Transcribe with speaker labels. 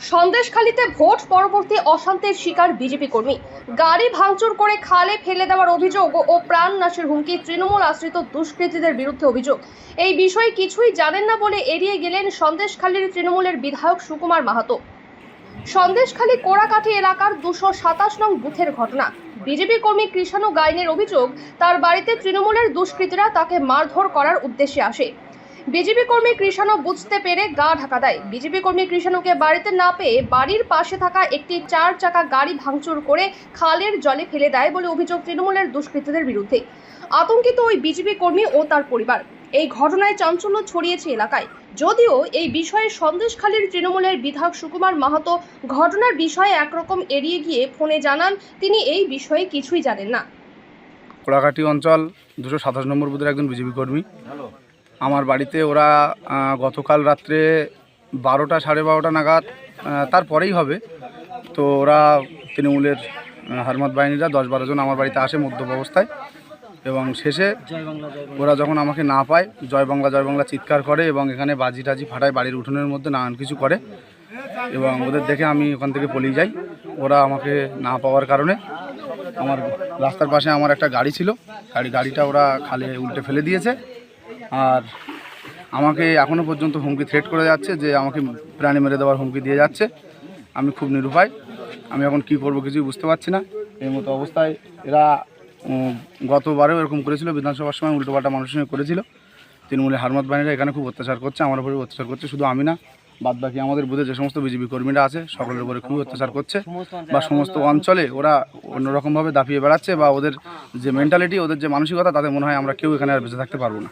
Speaker 1: সন্দেশখালীতে vote পরবর্তী অশান্তির শিকার বিজেপি কর্মী। গাড়ি ভাঙচুর করে খালে ফেলে দেওয়ার অভিযোগ ও প্রাণ নাশের হুমকি তৃণমূল আশ্রিত দুষ্কৃতীদের বিরুদ্ধে অভিযোগ। এই বিষয়ে কিছুই জানেন না বলে এড়িয়ে গেলেন সন্দেশখালীর তৃণমূলের বিধায়ক সুকুমার মাহাতো। সন্দেশখালী কোড়াকাঠি এলাকার দুশো সাতাশ নং বুথের ঘটনা। বিজেপি কর্মী কৃষাণু গাইনের অভিযোগ, তার বাড়িতে তৃণমূলের দুষ্কৃতীরা তাকে মারধর করার উদ্দেশ্যে আসে। বিজেপি কর্মী কৃষাণু বুঝতে পেরে গা ঢাকা দেয়। বিজেপি কর্মী কৃষাণুকে বাড়িতে না পেয়ে বাড়ির পাশে থাকা একটি চার চাকা গাড়ি ভাঙচুর করে খালের জলে ফেলে দেয় বলে অভিযোগ তৃণমূলের দুষ্কৃতীদের বিরুদ্ধে। আতঙ্কিত ওই বিজেপি কর্মী ও তার পরিবার। এই ঘটনায় চাঞ্চল্য ছড়িয়েছে এলাকায়। যদিও এই বিষয়ে সন্দেশখালীর তৃণমূলের বিধায়ক সুকুমার মাহাতো ঘটনার বিষয়ে একরকম এড়িয়ে গিয়ে ফোনে জানান তিনি এই বিষয়ে কিছুই জানেন না।
Speaker 2: কোড়াকাটি অঞ্চল দুশো সাতাশ নম্বর বুথের একজন বিজেপি কর্মী। আমার বাড়িতে ওরা গতকাল রাত্রে বারোটা সাড়ে বারোটা নাগাদ তারপরেই হবে। তো ওরা তৃণমূলের হারমাত বাহিনীরা দশ বারো জন আমার বাড়িতে আসে মদ্যপ অবস্থায় এবং শেষে ওরা যখন আমাকে না পায় জয় বাংলা জয় বাংলা চিৎকার করে এবং এখানে বাজি টাজি ফাটায় বাড়ির উঠোনের মধ্যে নানান কিছু করে এবং ওদের দেখে আমি ওখান থেকে পলিয়ে যাই। ওরা আমাকে না পাওয়ার কারণে আমার রাস্তার পাশে আমার একটা গাড়ি ছিল। গাড়ি গাড়িটা ওরা খালে উল্টে ফেলে দিয়েছে। আর আমাকে এখনও পর্যন্ত হুমকি থ্রেট করে যাচ্ছে যে আমাকে প্রাণী মেরে দেওয়ার হুমকি দিয়ে যাচ্ছে। আমি খুব নিরুপায়। আমি এখন কি করব কিছুই বুঝতে পারছি না। এই মতো অবস্থায় এরা গতবারেও এরকম করেছিল, বিধানসভার সময় উল্টোপাল্টা মানুষের সঙ্গে করেছিল। তৃণমূলের হারমত বাহিনীরা এখানে খুব অত্যাচার করছে, আমার উপরে অত্যাচার করছে, শুধু আমি না। বাদ বাকি আমাদের বুধে যে সমস্ত বিজেপি কর্মীরা আছে সকলের উপরে খুবই অত্যাচার করছে বা সমস্ত অঞ্চলে ওরা অন্যরকমভাবে দাপিয়ে বেড়াচ্ছে বা ওদের যে মেন্টালিটি ওদের যে মানসিকতা তাদের মনে হয় আমরা কেউ এখানে আর বেঁচে থাকতে পারব না।